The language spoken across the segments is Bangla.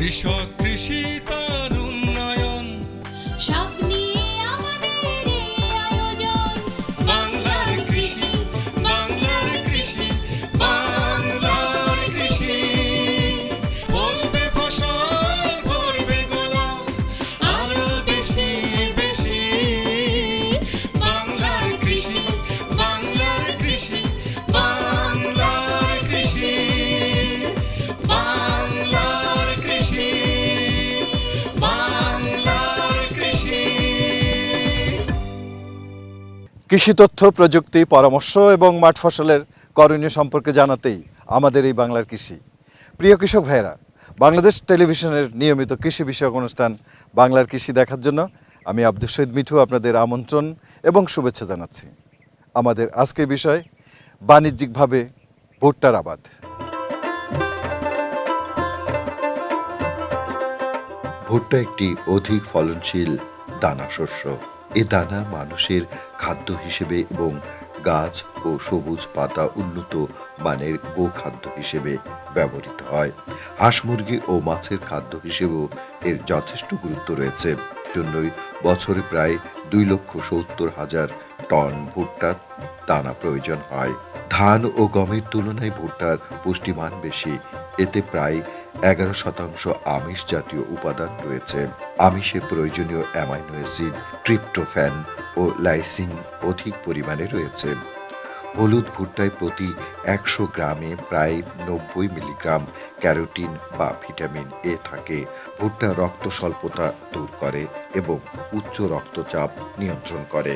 কৃষক কৃষি কৃষি তথ্য, প্রযুক্তি, পরামর্শ এবং মাঠ ফসলের করণীয় সম্পর্কে জানাতেই আমাদের এই বাংলার কৃষি। প্রিয় কৃষক ভাইয়েরা, বাংলাদেশ টেলিভিশনের নিয়মিত কৃষি বিষয়ক অনুষ্ঠান বাংলার কৃষি দেখার জন্য আমি আব্দুল শহীদ মিঠু আপনাদের আমন্ত্রণ এবং শুভেচ্ছা জানাচ্ছি। আমাদের আজকের বিষয়, বাণিজ্যিকভাবে ভুট্টার আবাদ। ভুট্টা একটি অধিক ফলনশীল দানা শস্য এ দানা মানুষের খাদ্য হিসেবে এবং গাছ ও সবুজ পাতা উন্নত মানের গোখাদ্য হিসেবে ব্যবহৃত হয়। হাঁস মুরগি ও মাছের খাদ্য হিসেবেও এর যথেষ্ট গুরুত্ব রয়েছে। জন্যই বছরে প্রায় দুই লক্ষ সত্তর হাজার টন ভুট্টার দানা প্রয়োজন হয়। ধান ও গমের তুলনায় ভুট্টার পুষ্টিমান বেশি এতে প্রায় এগারো শতাংশ আমিষ জাতীয় উপাদান রয়েছে। আমিষের প্রয়োজনীয় অ্যামাইনো অ্যাসিড, ট্রিপ্টোফ্যান ও লাইসিন অধিক পরিমাণে রয়েছে। হলুদ ভুট্টায় প্রতি একশো গ্রামে প্রায় নব্বই মিলিগ্রাম ক্যারোটিন বা ভিটামিন এ থাকে। ভুট্টা রক্ত স্বল্পতা দূর করে এবং উচ্চ রক্তচাপ নিয়ন্ত্রণ করে।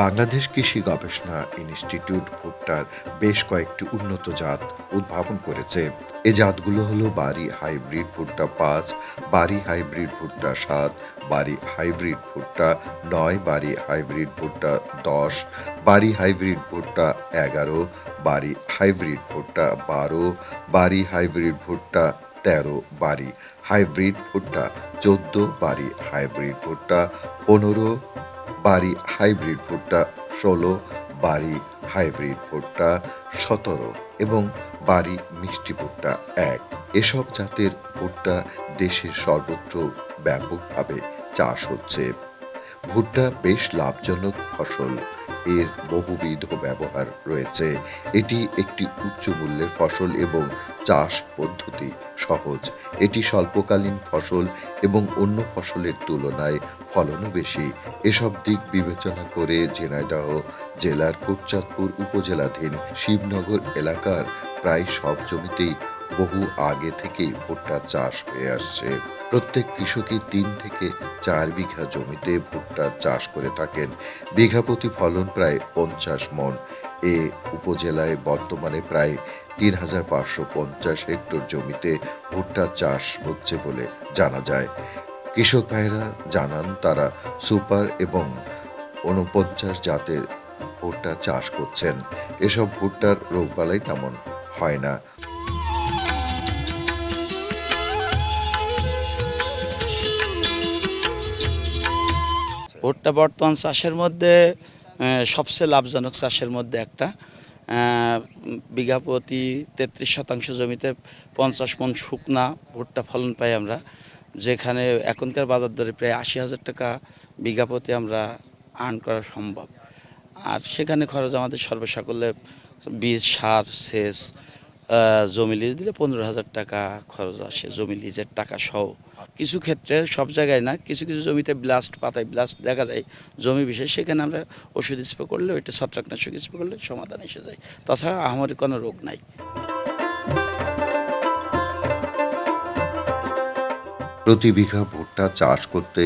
বাংলাদেশ কৃষি গবেষণা ইনস্টিটিউট ভুট্টার বেশ কয়েকটি উন্নত জাত উদ্ভাবন করেছে। এ জাতগুলো হলো বাড়ি হাইব্রিড ভুট্টা পাঁচ, বাড়ি হাইব্রিড ভুট্টা সাত, বাড়ি হাইব্রিড ভুট্টা নয়, বাড়ি হাইব্রিড ভুট্টা দশ, বাড়ি হাইব্রিড ভুট্টা এগারো, বাড়ি হাইব্রিড ভুট্টা বারো, বাড়ি হাইব্রিড ভুট্টা তেরো, বাড়ি হাইব্রিড ভুট্টা চোদ্দ, বাড়ি হাইব্রিড ভুট্টা পনেরো বাড়ি হাইব্রিড ভুট্টা, ষোলো, বাড়ি হাইব্রিড ভুট্টা, সতেরো এবং বাড়ি মিষ্টি ভুট্টা এক। এসব জাতের ভুট্টা দেশের সর্বত্র ব্যাপকভাবে চাষ হচ্ছে। ভুট্টা বেশ লাভজনক ফসল। এর বহুবিধ ব্যবহার রয়েছে। এটি একটি উচ্চ মূল্যের ফসল এবং চাষ পদ্ধতি সহজ। এটি স্বল্পকালীন ফসল এবং অন্য ফসলের তুলনায় ফলনও বেশি। এসব দিক বিবেচনা করে ঝিনাইদহ জেলার কোটচাঁদপুর উপজেলাধীন শিবনগর এলাকার প্রায় সব জমিতেই বহু আগে থেকেই ভুট্টা চাষ হয়ে আসছে। প্রত্যেক কৃষকই তিন থেকে চার বিঘা জমিতে ভুট্টা চাষ করে থাকেন। বিঘা প্রতি ফলন প্রায় পঞ্চাশ মন। এ উপজেলায় বর্তমানে প্রায় তিন হাজার পাঁচশো পঞ্চাশ হেক্টর জমিতে ভুট্টা চাষ হচ্ছে বলে জানা যায়। কৃষক ভাইরা জানান, তারা সুপার এবং উনপঞ্চাশ জাতের ভুট্টা চাষ করছেন। এসব ভুট্টার রোগবালাই তেমন হয় না। ভুট্টা বর্তমান চাষের মধ্যে সবচেয়ে লাভজনক চাষের মধ্যে একটা। বিঘা প্রতি তেত্রিশ শতাংশ জমিতে পঞ্চাশ মন শুকনা ভুট্টা ফলন পাই আমরা, যেখানে এখনকার বাজার দরে প্রায় আশি হাজার টাকা বিঘা প্রতি আমরা আর্ন করা সম্ভব। আর সেখানে খরচ আমাদের সর্বসাকল্যে বীজ, সার, সেচ জমি লিজ দিলে পনেরো হাজার টাকা খরচ আসে, জমি লিজের টাকা সহ। কিছু ক্ষেত্রে সব জায়গায় না, কিছু কিছু জমিতে ব্লাস্ট পাতায় ব্লাস্ট দেখা যায়, জমি বিশেষ, সেখানে আমরা ওষুধ স্প্রে করলে, ওইটা ছত্রাকনাশক স্প্রে করলে সমাধান এসে যায়। তাছাড়া আমাদের কোনো রোগ নাই। প্রতি বিঘা ভুট্টা চাষ করতে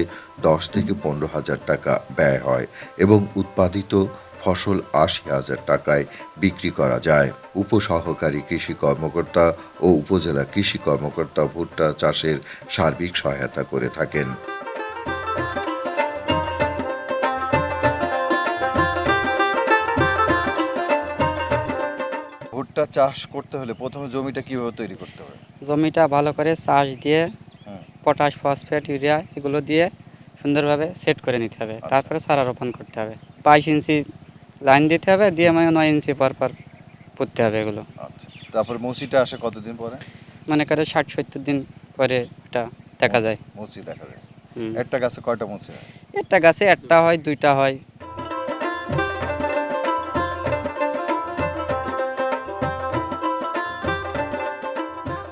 দশ থেকে পনেরো হাজার টাকা ব্যয় হয় এবং উৎপাদিত ফসল আশি হাজার টাকায় বিক্রি করা যায়। উপসহকারী কৃষি কর্মকর্তা ও উপজেলা কৃষি কর্মকর্তা ভুট্টা চাষের সার্বিক সহায়তা করে থাকেন। ভুট্টা চাষ করতে হলে প্রথমে জমিটা কীভাবে তৈরি করতে হবে? জমিটা ভালো করে চাষ দিয়ে পটাশ ফসফেট ইউরিয়া এগুলো দিয়ে সুন্দরভাবে সেট করে নিতে হবে। তারপরে সারা রোপণ করতে হবে। বাইশ ইঞ্চি লাইন দিতে হবে দিয়ে মানে নয় ইঞ্চি পর পর পুঁততে হবে এগুলো। আচ্ছা তারপর মৌসিটা আসে কতদিন পরে? মানে করে ষাট সত্তর দিন পরে এটা দেখা যায়। মুচি দেখা যায়। একটা গাছে কয়টা মুচি হয়? একটা গাছে একটা হয় দুইটা হয়।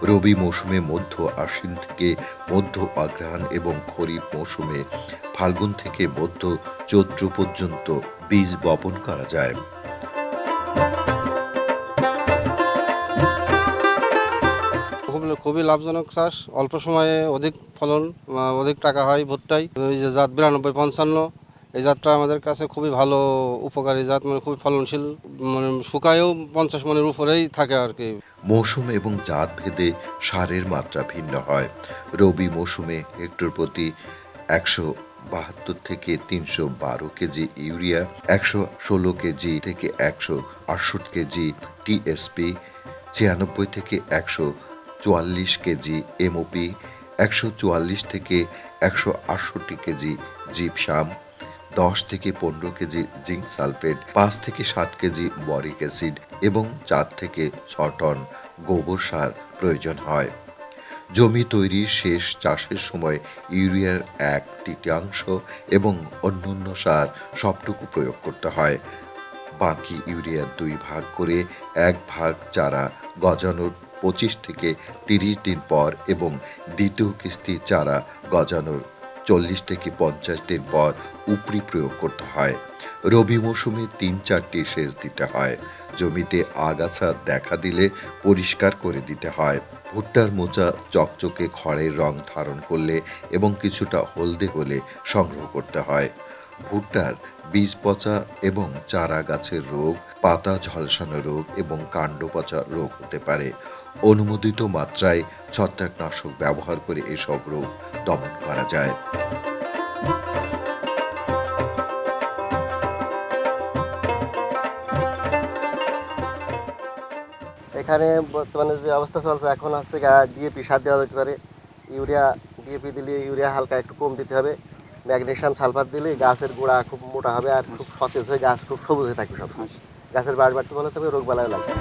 রবি মৌসুমে মধ্য আশ্বিন থেকে মধ্য অগ্রহায়ণ এবং খরিফ মৌসুমে ফাল্গুন থেকে মধ্য চৈত্র পর্যন্ত বীজ বপন করা যায়। খুবই লাভজনক চাষ। অল্প সময়ে অধিক ফলন অধিক টাকা হয় ভুট্টায়। ওই যে জাত বিরানব্বই পঞ্চান্ন এই জাতটা আমাদের কাছে খুবই ভালো উপকারী জাত মানে খুবই ফলনশীল মানে শুকায়ও পঞ্চাশ মনের উপরেই থাকে আর কি। মৌসুম এবং জাত ভেদে সারের মাত্রা ভিন্ন হয়। রবি মৌসুমে হেক্টর প্রতি একশো বাহাত্তর থেকে তিনশো বারো কেজি ইউরিয়া, একশো ষোলো কেজি থেকে একশো আটষট্টি কেজি টিএসপি ছিয়ানব্বই থেকে একশো চুয়াল্লিশ কেজি এমওপি একশো চুয়াল্লিশ থেকে একশো আটষট্টি কেজি জিপসাম, দশ থেকে পনেরো কেজি জিঙ্ক সালফেট, পাঁচ থেকে সাত কেজি বরিক অ্যাসিড এবং চার থেকে ছ টন গোবর সার প্রয়োজন হয়। জমি তৈরির শেষ চাষের সময় ইউরিয়ার এক তৃতীয়াংশ এবং অন্যান্য সার সবটুকু প্রয়োগ করতে হয়। বাকি ইউরিয়ার দুই ভাগ করে এক ভাগ চারা গজানোর পঁচিশ থেকে তিরিশ দিন পর এবং দ্বিতীয় কিস্তি চারা গজানোর চল্লিশ থেকে পঞ্চাশ দিন পর উপরি প্রয়োগ করতে হয়। রবি মৌসুমে তিন চারটি সেচ দিতে হয়। জমিতে আগাছা দেখা দিলে পরিষ্কার করে দিতে হয়। ভুট্টার মোচা চকচকে খড়ের রং ধারণ করলে এবং কিছুটা হলদে হলে সংগ্রহ করতে হয়। ভুট্টার বীজ পচা এবং চারা গাছের রোগ, পাতা ঝলসানো রোগ এবং কাণ্ড পচা রোগ হতে পারে। অনুমোদিত মাত্রায় ছত্রাকনাশক ব্যবহার করে এসব রোগ দমন করা যায়। এখানে বর্তমানে যে অবস্থা চলছে এখন হচ্ছে ডিএপি সার দেওয়া যেতে পারে। ইউরিয়া ডিএপি দিলে ইউরিয়া হালকা একটু কম দিতে হবে। ম্যাগনেশিয়াম সালফার দিলে গাছের গোড়া খুব মোটা হবে আর খুব সতেজ হয়ে গাছ খুব সবুজ হয়ে থাকবে সব গাছের বাড় বাড়তে ভালো থাকবে রোগ বালায় লাগবে।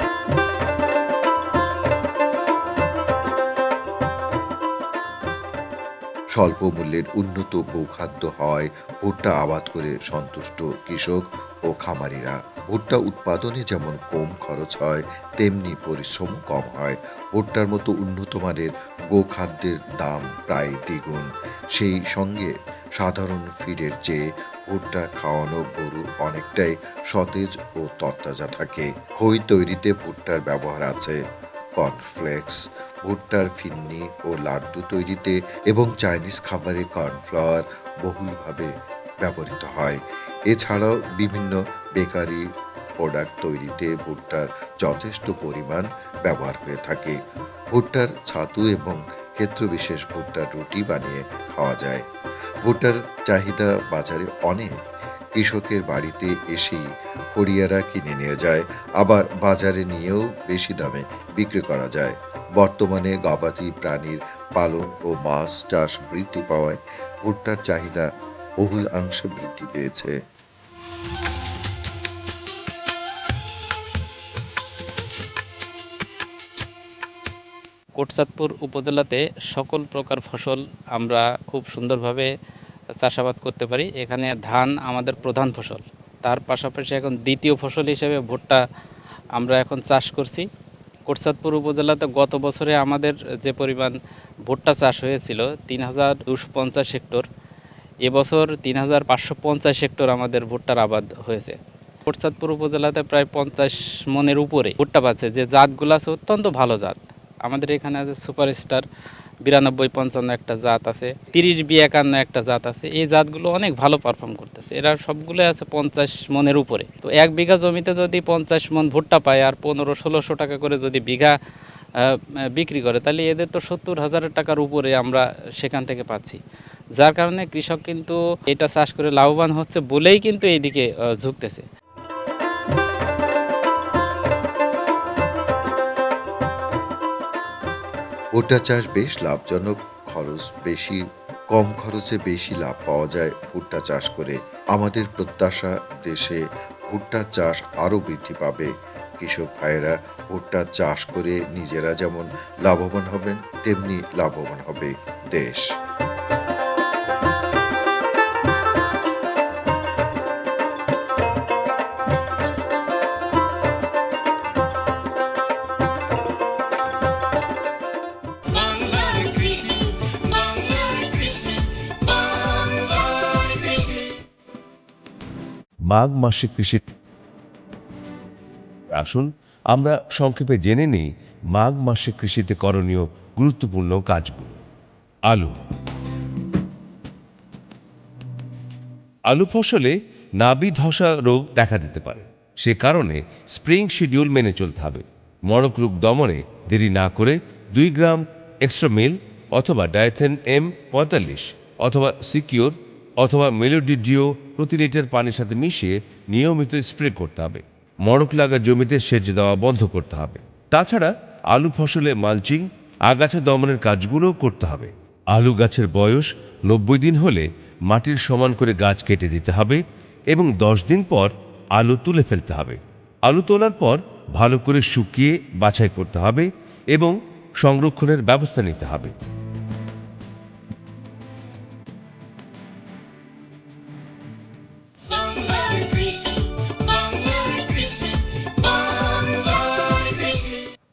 স্বল্প মূল্যের উন্নত গোখাদ্য হয় ভুট্টা আবাদ করে সন্তুষ্ট কৃষক। ও খামারিরা ভুট্টা উৎপাদনে যেমন কম খরচ হয়, তেমনি পরিশ্রম কম হয়। ভুট্টার মতো উন্নত মানের গোখাদ্যের দাম প্রায় দ্বিগুণ। সেই সঙ্গে সাধারণ ফিডের চেয়ে ভুট্টা খাওয়ানো গরু অনেকটাই সতেজ ও তরতাজা থাকে। খই তৈরিতে ভুট্টার ব্যবহার আছে। কর্নফ্লেক্স, ভুট্টার ফিন্নি ও লাড্ডু তৈরিতে এবং চাইনিজ খাবারে কর্নফ্লাওয়ার বহুলভাবে ব্যবহৃত হয়। এছাড়াও বিভিন্ন বেকারি প্রোডাক্ট তৈরিতে ভুট্টার যথেষ্ট পরিমাণ ব্যবহার হয়ে থাকে। ভুট্টার ছাতু এবং ক্ষেত্রবিশেষ ভুট্টার রুটি বানিয়ে খাওয়া যায়। ভুট্টার চাহিদা বাজারে অনেক। কৃষকের বাড়িতে এসেই কোরিয়ারা কিনে নিয়ে যায়। আবার বাজারে নিয়েও বেশি দামে বিক্রি করা যায়। বর্তমানে গবাদি প্রাণীর পালন ও মাছ চাষ বৃদ্ধি পাওয়ায় ভুট্টার চাহিদা বহুল অংশে বৃদ্ধি পেয়েছে। কোটচাঁদপুর উপজেলাতে সকল প্রকার ফসল আমরা খুব সুন্দরভাবে চাষাবাদ করতে পারি। এখানে ধান আমাদের প্রধান ফসল। তার পাশাপাশি এখন দ্বিতীয় ফসল হিসেবে ভুট্টা আমরা এখন চাষ করছি। কোটচাঁদপুর উপজেলাতে গত বছরে আমাদের যে পরিমাণ ভুট্টা চাষ হয়েছিল, তিন হাজার দুশো পঞ্চাশ হেক্টর। এবছর তিন হাজার পাঁচশো পঞ্চাশ হেক্টর আমাদের ভুট্টার আবাদ হয়েছে। কোটচাঁদপুর উপজেলাতে প্রায় পঞ্চাশ মনের উপরে ভুট্টা পাচ্ছে। যে জাতগুলো আছে অত্যন্ত ভালো জাত। আমাদের এখানে আছে সুপারস্টার, বিরানব্বই পঞ্চান্ন একটা জাত আছে, তিরিশ বি একান্ন একটা জাত আছে। এই জাতগুলো অনেক ভালো পারফর্ম করতেছে। এরা সবগুলো আছে পঞ্চাশ মনের উপরে। তো এক বিঘা জমিতে যদি পঞ্চাশ মন ভুট্টা পায় আর পনেরো, ষোলোশো টাকা করে যদি বিঘা বিক্রি করে, তাহলে এদের তো সত্তর হাজার টাকার উপরে আমরা সেখান থেকে পাচ্ছি। যার কারণে কৃষক কিন্তু এটা চাষ করে লাভবান হচ্ছে বলেই কিন্তু এইদিকে ঝুঁকতেছে। ভুট্টা চাষ বেশ লাভজনক, খরচ বেশি, কম খরচে বেশি লাভ পাওয়া যায় ভুট্টা চাষ করে। আমাদের প্রত্যাশা, দেশে ভুট্টা চাষ আরও বৃদ্ধি পাবে। কৃষক ভাইয়েরা ভুট্টা চাষ করে নিজেরা যেমন লাভবান হবেন, তেমনি লাভবান হবে দেশ। মাঘ মাসে কৃষি আসুন, আমরা সংক্ষেপে জেনে নিই মাঘ মাসে কৃষিতে করণীয় গুরুত্বপূর্ণ কাজগুলো। আলু। আলু ফসলে নাবি ধসা রোগ দেখা দিতে পারে। সে কারণে স্প্রিং শিডিউল মেনে চলতে হবে। মরক রোগ দমনে দেরি না করে দুই গ্রাম এক্সট্রা মিল অথবা ডায়াথেন এম পঁয়তাল্লিশ অথবা সিকিউর অথবা মেলোডিডিও প্রতি লিটার পানির সাথে মিশিয়ে নিয়মিত স্প্রে করতে হবে। মরক লাগা জমিতে সেচ দেওয়া বন্ধ করতে হবে। তাছাড়া আলু ফসলে মালচিং, আগাছা দমনের কাজগুলোও করতে হবে। আলু গাছের বয়স নব্বই দিন হলে মাটির সমান করে গাছ কেটে দিতে হবে এবং দশ দিন পর আলু তুলে ফেলতে হবে। আলু তোলার পর ভালো করে শুকিয়ে বাছাই করতে হবে এবং সংরক্ষণের ব্যবস্থা নিতে হবে।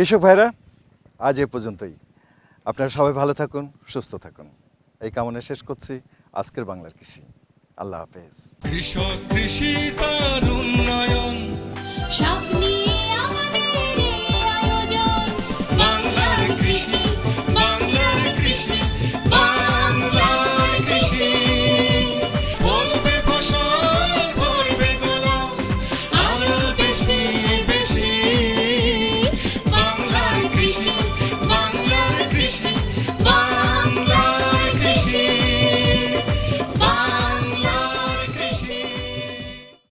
কৃষক ভাইরা আজ এ পর্যন্তই। আপনারা সবাই ভালো থাকুন সুস্থ থাকুন। এই কামনা শেষ করছি। আজকের বাংলার কৃষি। আল্লাহ হাফেজ। কৃষক কৃষি তার উন্নয়ন।